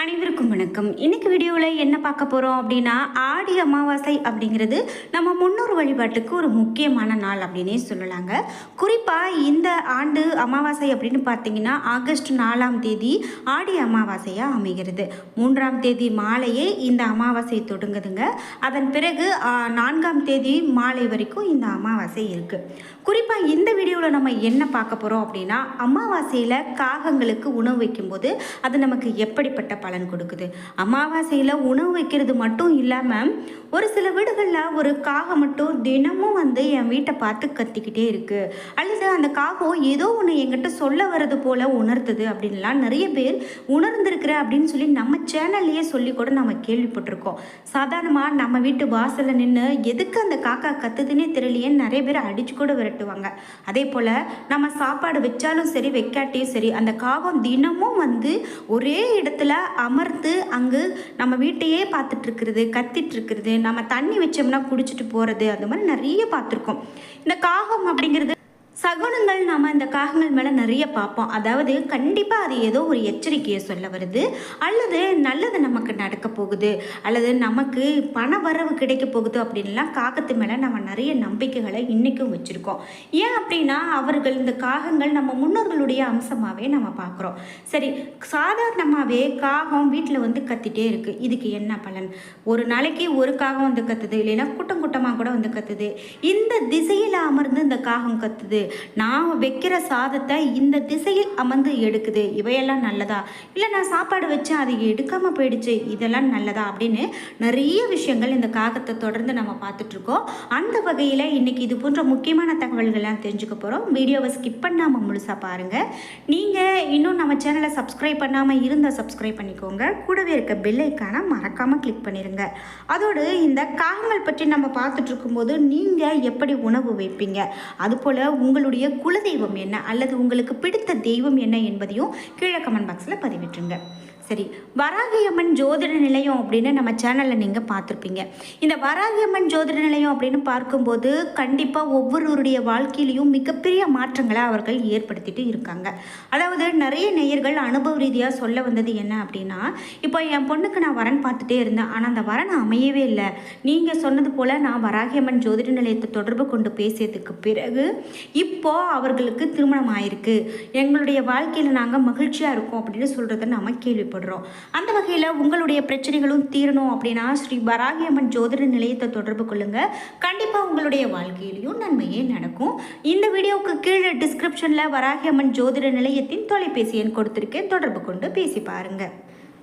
அனைவருக்கும் வணக்கம். இன்னைக்கு வீடியோவில் என்ன பார்க்க போகிறோம் அப்படின்னா ஆடி அமாவாசை அப்படிங்கிறது நம்ம முன்னோர் வழிபாட்டுக்கு ஒரு முக்கியமான நாள் அப்படின்னே சொல்லலாங்க. குறிப்பாக இந்த ஆண்டு அமாவாசை அப்படின்னு பார்த்தீங்கன்னா ஆகஸ்ட் நாலாம் தேதி ஆடி அமாவாசையாக அமைகிறது. மூன்றாம் தேதி மாலையே இந்த அமாவாசை தொடங்குதுங்க. அதன் பிறகு நான்காம் தேதி மாலை வரைக்கும் இந்த அமாவாசை இருக்குது குறிப்பாக இந்த வீடியோவில் நம்ம என்ன பார்க்க போகிறோம் அப்படின்னா அமாவாசையில் காகங்களுக்கு உணவு வைக்கும்போது அது நமக்கு எப்படிப்பட்ட பலன் கொடுக்குது. அமாவாசையில் உணவு வைக்கிறது மட்டும் இல்லாமல் ஒரு சில வீடுகளில் ஒரு காகம் மட்டும் தினமும் வந்து என் வீட்டை பார்த்து கத்திக்கிட்டே இருக்குது அல்லது அந்த காகம் ஏதோ ஒன்று என்கிட்ட சொல்ல வர்றது போல் உணர்த்துது அப்படின்லாம் நிறைய பேர் உணர்ந்திருக்கிற அப்படின்னு சொல்லி நம்ம சேனல்லையே சொல்லி கூட நம்ம கேள்விப்பட்டிருக்கோம். சாதாரணமாக நம்ம வீட்டு வாசலில் நின்று எதுக்கு அந்த காக்கா கத்துதுன்னே தெரியலையேன்னு நிறைய பேர் அடிச்சு கூட விரட்டுவாங்க. அதே போல் நம்ம சாப்பாடு வச்சாலும் சரி வைக்காட்டியும் சரி அந்த காகம் தினமும் வந்து ஒரே இடத்துல அமர்ந்து அங்கு நம்ம வீட்டையே பார்த்துட்ருக்கிறது இருக்கிறது நம்ம தண்ணி வச்சோம்னா குடிச்சிட்டு போகிறது அந்த மாதிரி நிறைய பார்த்துருக்கோம். இந்த காகம் அப்படிங்கிறது சகுனங்கள் நாம் இந்த காகங்கள் மேலே நிறைய பார்ப்போம். அதாவது கண்டிப்பாக அது ஏதோ ஒரு எச்சரிக்கையை சொல்ல வருது. அல்லது நல்லது நமக்கு நடக்க போகுது. அல்லது நமக்கு பண வரவு கிடைக்க போகுது அப்படின்லாம் காகத்து மேலே நம்ம நிறைய நம்பிக்கைகளை இன்றைக்கும் வச்சுருக்கோம். ஏன் அப்படின்னா அவர்கள் இந்த காகங்கள் நம்ம முன்னோர்களுடைய அம்சமாகவே நம்ம பார்க்குறோம். சரி சாதாரணமாகவே காகம் வீட்டில் வந்து கத்திட்டே இருக்குது இதுக்கு என்ன பலன்? ஒரு நாளைக்கு ஒரு காகம் வந்து கத்துது. இல்லைன்னா கூட்டம் கூட்டமாக கூட வந்து கத்துது. இந்த திசையில் அமர்ந்து இந்த காகம் கத்துது. நான் வைக்கிற சாதத்தை இந்த திசையில் அமர்ந்து எடுக்குது. இவையெல்லாம் நல்லதா? இல்லை நான் சாப்பாடு வச்சேன் அது எடுக்காமல் போயிடுச்சு. இதெல்லாம் நல்லதா? அப்படின்னு நிறைய விஷயங்கள் இந்த காகத்தை தொடர்ந்து நம்ம பார்த்துட்ருக்கோம் அந்த வகையில் இன்றைக்கி இது போன்ற முக்கியமான தகவல்கள்லாம் தெரிஞ்சுக்க போகிறோம் வீடியோவை ஸ்கிப் பண்ணாமல் முழுசாக பாருங்கள் நீங்கள் இன்னும் நம்ம சேனலை சப்ஸ்கிரைப் பண்ணாமல் இருந்தால் சப்ஸ்கிரைப் பண்ணிக்கோங்க. கூடவே இருக்க பில்லைக்கான மறக்காமல் கிளிக் பண்ணிடுங்க அதோடு இந்த காகங்கள் பற்றி நம்ம பார்த்துட்ருக்கும்போது நீங்கள் எப்படி உணவு வைப்பீங்க? அதுபோல் உங்கள் உங்களுடைய குலதெய்வம் என்ன அல்லது உங்களுக்கு பிடித்த தெய்வம் என்ன என்பதையும் கீழே கமெண்ட் பாக்ஸில் பதிவிட்டுருங்க. சரி வராகியம்மன் ஜோதிட நிலையம் அப்படின்னு நம்ம சேனலில் நீங்கள் பார்த்துருப்பீங்க. இந்த வராகியம்மன் ஜோதிட நிலையம் அப்படின்னு பார்க்கும்போது கண்டிப்பாக ஒவ்வொருவருடைய வாழ்க்கையிலையும் மிகப்பெரிய மாற்றங்களை அவர்கள் ஏற்படுத்திட்டு இருக்காங்க. அதாவது நிறைய நேயர்கள் அனுபவ ரீதியாக சொல்ல வந்தது என்ன அப்படின்னா இப்போ என் பொண்ணுக்கு நான் வரன் பார்த்துட்டே இருந்தேன். ஆனால் அந்த வரன் அமையவே இல்லை. நீங்கள் சொன்னது போல் நான் வராகியம்மன் ஜோதிட நிலையத்தை தொடர்பு கொண்டு பேசியதுக்கு பிறகு இப்போ அவர்களுக்கு திருமணம் ஆயிருக்கு. எங்களுடைய வாழ்க்கையில் நாங்கள் மகிழ்ச்சியாக இருக்கோம் அப்படின்னு சொல்கிறத நாம கேள்விப்படுறோம் அந்த வகையில் உங்களுடைய பிரச்சனைகளும் தீரணும் அப்படின்னா ஸ்ரீ வராகியம்மன் ஜோதிட நிலையத்தை தொடர்பு கொள்ளுங்கள் கண்டிப்பாக உங்களுடைய வாழ்க்கையிலையும் நன்மையே நடக்கும். இந்த வீடியோவுக்கு கீழே டிஸ்கிரிப்ஷனில் வராகியம்மன் ஜோதிட நிலையத்தின் தொலைபேசி எண் கொடுத்துருக்கேன். தொடர்பு கொண்டு பேசி பாருங்கள்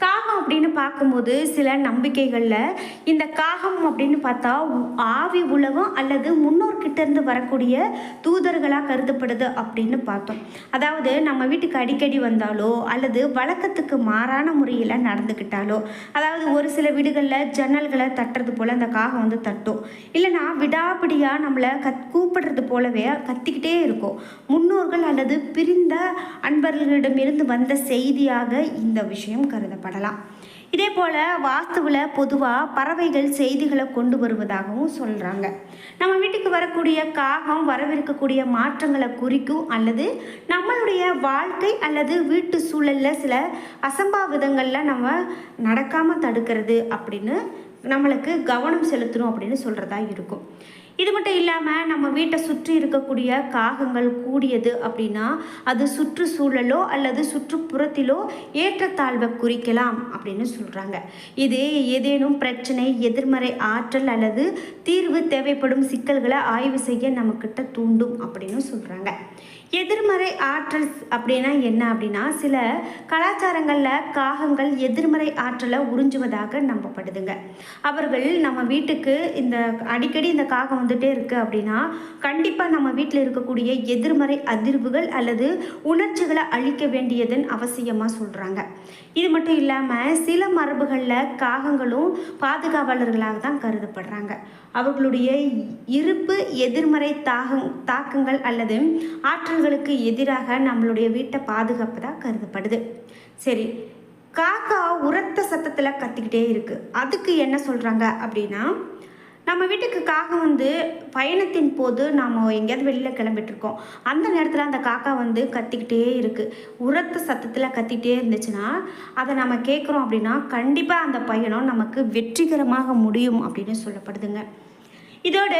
காகம் அப்படின்னு பார்க்கும்போது சில நம்பிக்கைகளில் இந்த காகம் அப்படின்னு பார்த்தா ஆவி உலகம் அல்லது முன்னோர்கிட்ட இருந்து வரக்கூடிய தூதர்களாக கருதப்படுது அப்படின்னு பார்த்தோம். அதாவது நம்ம வீட்டுக்கு அடிக்கடி வந்தாலோ அல்லது வழக்கத்துக்கு மாறான முறையில் நடந்துக்கிட்டாலோ அதாவது ஒரு சில வீடுகளில் ஜன்னல்களை தட்டுறது போல் அந்த காகம் வந்து தட்டும். இல்லைன்னா விடாபிடியாக நம்மளை கத் கூப்பிடுறது போலவே கத்திக்கிட்டே இருக்கும். முன்னோர்கள் அல்லது பிரிந்த அன்பர்களிடமிருந்து வந்த செய்தியாக இந்த விஷயம் கருதப்படலாம் இதே போல் வாஸ்துவில் பொதுவாக பறவைகள் செய்திகளை கொண்டு வருவதாகவும் சொல்கிறாங்க நம்ம வீட்டுக்கு வரக்கூடிய காகம் வரவிருக்கக்கூடிய மாற்றங்களை குறிக்கும் அல்லது நம்மளுடைய வாழ்க்கை அல்லது வீட்டு சூழலில் சில அசம்பாவிதங்களில் நம்ம நடக்காமல் தடுக்கிறது அப்படின்னு நம்மளுக்கு கவனம் செலுத்தணும் அப்படின்னு சொல்கிறதா இருக்கும். இது மட்டும் இல்லாமல் நம்ம வீட்டை சுற்றி இருக்கக்கூடிய காகங்கள் கூடியது அப்படின்னா அது சுற்றுச்சூழலோ அல்லது சுற்றுப்புறத்திலோ ஏற்றத்தாழ்வை குறிக்கலாம் அப்படின்னு சொல்கிறாங்க இது ஏதேனும் பிரச்சனை எதிர்மறை ஆற்றல் அல்லது தீர்வு தேவைப்படும் சிக்கல்களை ஆய்வு செய்ய நம்மக்கிட்ட தூண்டும் அப்படின்னு சொல்கிறாங்க எதிர்மறை ஆற்றல் அப்படின்னா என்ன அப்படின்னா சில கலாச்சாரங்களில் காகங்கள் எதிர்மறை ஆற்றலை உறிஞ்சுவதாக நம்பப்படுதுங்க. அவர்கள் நம்ம வீட்டுக்கு இந்த அடிக்கடி இந்த காகம் வந்துட்டே இருக்குது அப்படின்னா கண்டிப்பாக நம்ம வீட்டில் இருக்கக்கூடிய எதிர்மறை அதிர்வுகள் அல்லது உணர்ச்சிகளை அழிக்க வேண்டியதன் அவசியமாக சொல்கிறாங்க இது மட்டும் இல்லாமல் சில மரபுகளில் காகங்களும் பாதுகாவலர்களாக தான் கருதப்படுறாங்க. அவர்களுடைய இருப்பு எதிர்மறை தாகம் தாக்கங்கள் அல்லது ஆற்றல் ஆற்றல்களுக்கு எதிராக நம்மளுடைய வீட்டை பாதுகாப்பதாக கருதப்படுது. சரி காக்கா உரத்த சத்தத்தில் கத்திக்கிட்டே இருக்குது அதுக்கு என்ன சொல்கிறாங்க அப்படின்னா நம்ம வீட்டுக்கு காக்கா வந்து பயணத்தின் போது நாம் எங்கேயாவது வெளியில் கிளம்பிட்டுருக்கோம் அந்த நேரத்தில் அந்த காக்கா வந்து கத்திக்கிட்டே இருக்குது உரத்த சத்தத்தில் கத்திக்கிட்டே இருந்துச்சுன்னா அதை நம்ம கேட்குறோம் அப்படின்னா கண்டிப்பாக அந்த பயணம் நமக்கு வெற்றிகரமாக முடியும் அப்படின்னு சொல்லப்படுதுங்க. இதோடு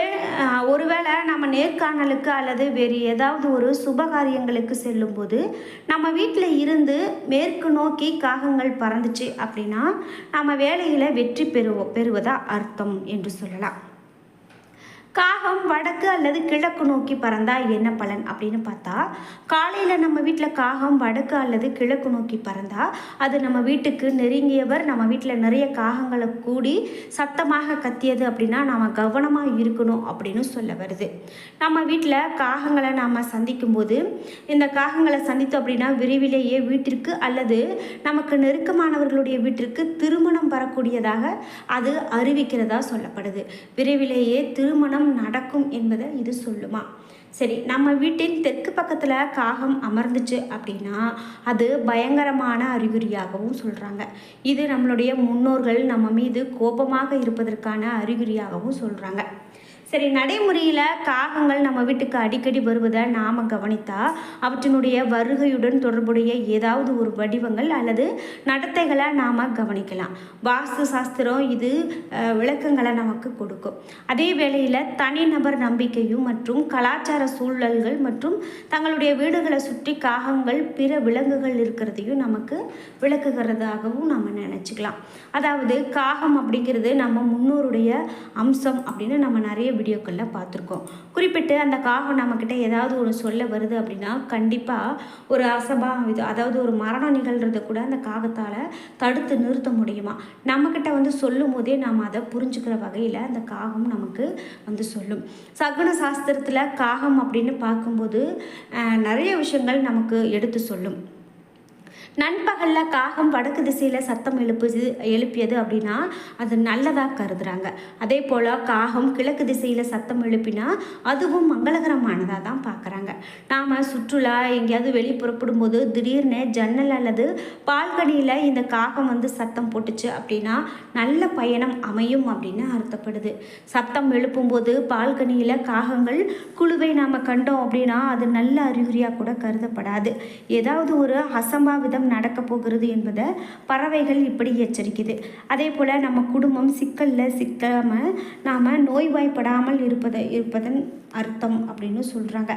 ஒருவேளை நம்ம நேர்காணலுக்கு அல்லது வேறு ஏதாவது ஒரு சுபகாரியங்களுக்கு செல்லும்போது நம்ம வீட்டில் இருந்து மேற்கு நோக்கி காகங்கள் பறந்துச்சு அப்படின்னா நம்ம வேலையில் வெற்றி பெறுவோம் பெறுவதா அர்த்தம் என்று சொல்லலாம். காகம் வடக்கு அல்லது கிழக்கு நோக்கி பறந்தால் என்ன பலன் அப்படின்னு பார்த்தா காலையில் நம்ம வீட்டில் காகம் வடக்கு அல்லது கிழக்கு நோக்கி பறந்தால் அது நம்ம வீட்டுக்கு நெருங்கியவர் நம்ம வீட்டில் நிறைய காகங்களை கூடி சத்தமாக கத்தியது அப்படின்னா நாம் கவனமாக இருக்கணும் அப்படின்னு சொல்ல வருது. நம்ம வீட்டில் காகங்களை நாம் சந்திக்கும் போது இந்த காகங்களை சந்தித்தோம் அப்படின்னா விரைவிலேயே வீட்டிற்கு அல்லது நமக்கு நெருக்கமானவர்களுடைய வீட்டிற்கு திருமணம் வரக்கூடியதாக அது அறிவிக்கிறதா சொல்லப்படுது. விரைவிலேயே திருமணம் நடக்கும் என்பதை இது சொல்லுமா? சரி நம்ம வீட்டின் தெற்கு பக்கத்தில் காகம் அமர்ந்துச்சு அப்படின்னா அது பயங்கரமான அறிகுறியாகவும் சொல்கிறாங்க இது நம்மளுடைய முன்னோர்கள் நம்ம மீது கோபமாக இருப்பதற்கான அறிகுறியாகவும் சொல்கிறாங்க சரி நடைமுறையில் காகங்கள் நம்ம வீட்டுக்கு அடிக்கடி வருவதை நாம் கவனித்தா அவற்றினுடைய வருகையுடன் தொடர்புடைய ஏதாவது ஒரு வடிவங்கள் அல்லது நடத்தைகளை நாம் கவனிக்கலாம். வாஸ்து சாஸ்திரம் இது விளக்கங்களை நமக்கு கொடுக்கும். அதே வேளையில் தனிநபர் நம்பிக்கையும் மற்றும் கலாச்சார சூழல்கள் மற்றும் தங்களுடைய வீடுகளை சுற்றி காகங்கள் பிற விலங்குகள் இருக்கிறதையும் நமக்கு விளக்குகிறதாகவும் நம்ம நினச்சிக்கலாம். அதாவது காகம் அப்படிங்கிறது நம்ம முன்னோருடைய அம்சம் அப்படின்னு நம்ம நிறைய வீடியோக்களில் பார்த்துருக்கோம். குறிப்பிட்டு அந்த காகம் நம்மக்கிட்ட ஏதாவது ஒரு சொல்ல வருது அப்படின்னா கண்டிப்பாக ஒரு அசபா இது அதாவது ஒரு மரணம் நிகழ்கிறத கூட அந்த காகத்தால் தடுத்து நிறுத்த முடியுமா? நம்மக்கிட்ட வந்து சொல்லும் போதே நாம் அதை புரிஞ்சுக்கிற வகையில் அந்த காகம் நமக்கு வந்து சொல்லும். சகுன சாஸ்திரத்தில் காகம் அப்படின்னு பார்க்கும்போது நிறைய விஷயங்கள் நமக்கு எடுத்து சொல்லும். நண்பகலில் காகம் வடக்கு திசையில் சத்தம் எழுப்புது எழுப்பியது அப்படின்னா அது நல்லதாக கருதுகிறாங்க அதே போல் காகம் கிழக்கு திசையில் சத்தம் எழுப்பினா அதுவும் மங்களகரமானதாக தான் பார்க்குறாங்க நாம் சுற்றுலா எங்கேயாவது வெளியே புறப்படும் போது திடீர்னு ஜன்னல் அல்லது பால்கனியில் இந்த காகம் வந்து சத்தம் போட்டுச்சு அப்படின்னா நல்ல பயணம் அமையும் அப்படின்னு அர்த்தப்படுது. சத்தம் எழுப்பும்போது பால்கனியில் காகங்கள் குழுவை நாம் கண்டோம் அப்படின்னா அது நல்ல அறிகுறியாக கூட கருதப்படாது. ஏதாவது ஒரு விதம் நடக்கப் போகிறது என்பதை பறவைகள் இப்படி எச்சரிக்குது. அதே போல் நம்ம குடும்பம் சிக்கலில் சிக்காமல் நாம் நோய்வாய்ப்படாமல் இருப்பதை இருப்பதன் அர்த்தம் அப்படின்னு சொல்கிறாங்க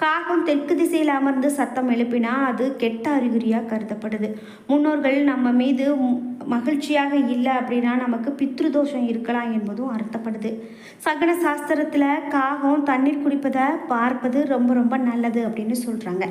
காகம் தெற்கு திசையில் அமர்ந்து சத்தம் எழுப்பினா அது கெட்ட அறிகுறியாக கருதப்படுது. முன்னோர்கள் நம்ம மீது மகிழ்ச்சியாக இல்லை அப்படின்னா நமக்கு பித்ருதோஷம் இருக்கலாம் என்பதும் அர்த்தப்படுது. சகன சாஸ்திரத்தில் காகம் தண்ணீர் குடிப்பதை பார்ப்பது ரொம்ப ரொம்ப நல்லது அப்படின்னு சொல்கிறாங்க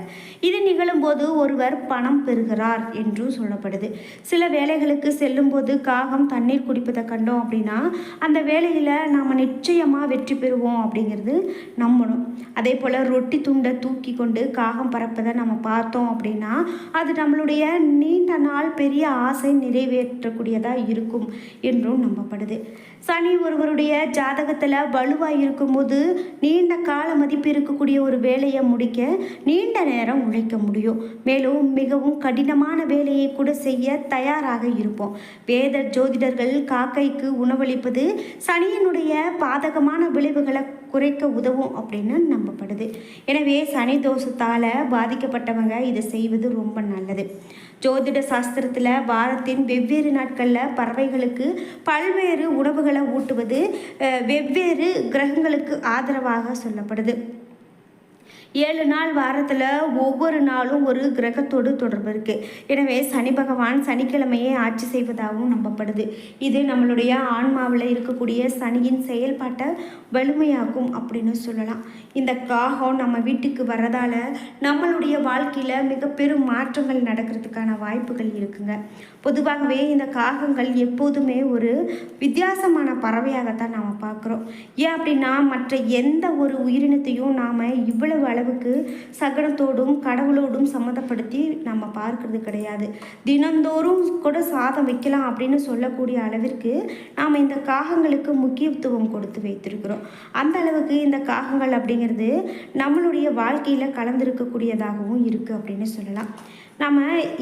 இது நிகழும்போது ஒருவர் பணம் பெறுகிறார் என்றும் சொல்லப்படுது. சில வேலைகளுக்கு செல்லும்போது காகம் தண்ணீர் குடிப்பதை கண்டோம் அப்படின்னா அந்த வேலையில் நாம் நிச்சயமாக வெற்றி பெறுவோம் அப்படிங்கிறது நம்பணும். அதே போல் ரொட்டி துண்டை தூக்கி கொண்டு காகம் பறப்பதை நம்ம பார்த்தோம் அப்படின்னா அது நம்மளுடைய நீண்ட நாள் பெரிய ஆசை நிறைவேற்றக்கூடியதாக இருக்கும் என்றும் நம்பப்படுது. சனி ஒருவருடைய ஜாதகத்தில் வலுவாக இருக்கும்போது நீண்ட கால மதிப்பு இருக்கக்கூடிய ஒரு வேலையை முடிக்க நீண்ட நேரம் உழைக்க முடியும். மேலும் மிகவும் கடினமான வேலையை கூட செய்ய தயாராக இருப்போம். வேத ஜோதிடர்கள் காக்கைக்கு உணவளிப்பது சனியினுடைய பாதகமான விளைவுகளை குறைக்க உதவும் அப்படின்னு நம்பப்படுது. எனவே சனி தோஷத்தால் பாதிக்கப்பட்டவங்க இதை செய்வது ரொம்ப நல்லது. ஜோதிட சாஸ்திரத்தில் வாரத்தின் வெவ்வேறு நாட்களில் பறவைகளுக்கு பல்வேறு உணவுகளை ஊட்டுவது வெவ்வேறு கிரகங்களுக்கு ஆதரவாக சொல்லப்படுது. ஏழு நாள் வாரத்தில் ஒவ்வொரு நாளும் ஒரு கிரகத்தோடு தொடர்பு இருக்குது எனவே சனி பகவான் சனிக்கிழமையை ஆட்சி செய்வதாகவும் நம்பப்படுது. இது நம்மளுடைய ஆன்மாவில் இருக்கக்கூடிய சனியின் செயல்பாட்டை வலிமையாக்கும் அப்படின்னு சொல்லலாம். இந்த காகம் நம்ம வீட்டுக்கு வர்றதால நம்மளுடைய வாழ்க்கையில் மிக பெரும் மாற்றங்கள் நடக்கிறதுக்கான வாய்ப்புகள் இருக்குங்க. பொதுவாகவே இந்த காகங்கள் எப்போதுமே ஒரு வித்தியாசமான பறவையாகத்தான் நாம் பார்க்குறோம். ஏன் அப்படின்னா மற்ற எந்த ஒரு உயிரினத்தையும் நாம் இவ்வளவு அளவுக்கு சகனத்தோடும் கடவுளோடும் சம்மந்தப்படுத்தி நம்ம பார்க்கறது கிடையாது. தினந்தோறும் கூட சாதம் வைக்கலாம் அப்படின்னு சொல்லக்கூடிய அளவிற்கு நாம் இந்த காகங்களுக்கு முக்கியத்துவம் கொடுத்து வைத்திருக்கிறோம். அந்த அளவுக்கு இந்த காகங்கள் அப்படிங்கிறது நம்மளுடைய வாழ்க்கையில் கலந்திருக்கக்கூடியதாகவும் இருக்குது அப்படின்னு சொல்லலாம். நம்ம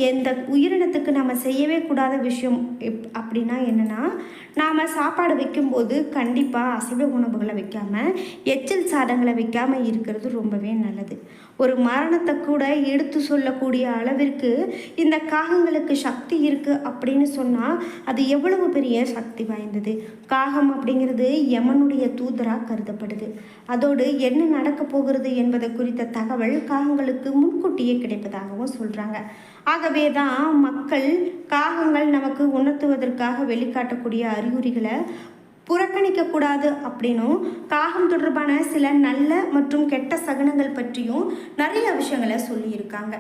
எந்த உயிரினத்துக்கு நம்ம செய்யவே கூடாத விஷயம் எப் அப்படின்னா என்னென்னா நாம் சாப்பாடு வைக்கும்போது கண்டிப்பாக அசைவ உணவுகளை வைக்காமல் எச்சில் சாதங்களை வைக்காமல் இருக்கிறது ரொம்பவே நல்லது. ஒரு மரணத்தை கூட எடுத்து சொல்லக்கூடிய அளவிற்கு இந்த காகங்களுக்கு சக்தி இருக்குது அப்படின்னு சொன்னால் அது எவ்வளவு பெரிய சக்தி வாய்ந்தது? காகம் அப்படிங்கிறது யமனுடைய தூதராக கருதப்படுது. அதோடு என்ன நடக்க போகிறது என்பதை குறித்த தகவல் காகங்களுக்கு முன்கூட்டியே கிடைப்பதாகவும் சொல்கிறாங்க ஆகவே தான் மக்கள் காகங்கள் நமக்கு உணர்த்துவதற்காக வெளிக்காட்டக்கூடிய அறிகுறிகளை புறக்கணிக்கக்கூடாது அப்படின்னும் காகம் தொடர்பான சில நல்ல மற்றும் கெட்ட சகுனங்கள் பற்றியும் நிறைய விஷயங்களை சொல்லியிருக்காங்க.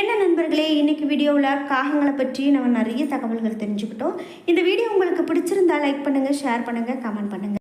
என்ன நண்பர்களே இன்னைக்கு வீடியோவில் காகங்களை பற்றி நம்ம நிறைய தகவல்கள் தெரிஞ்சுக்கிட்டோம். இந்த வீடியோ உங்களுக்கு பிடிச்சிருந்தா லைக் பண்ணுங்கள் ஷேர் பண்ணுங்கள் கமெண்ட் பண்ணுங்கள்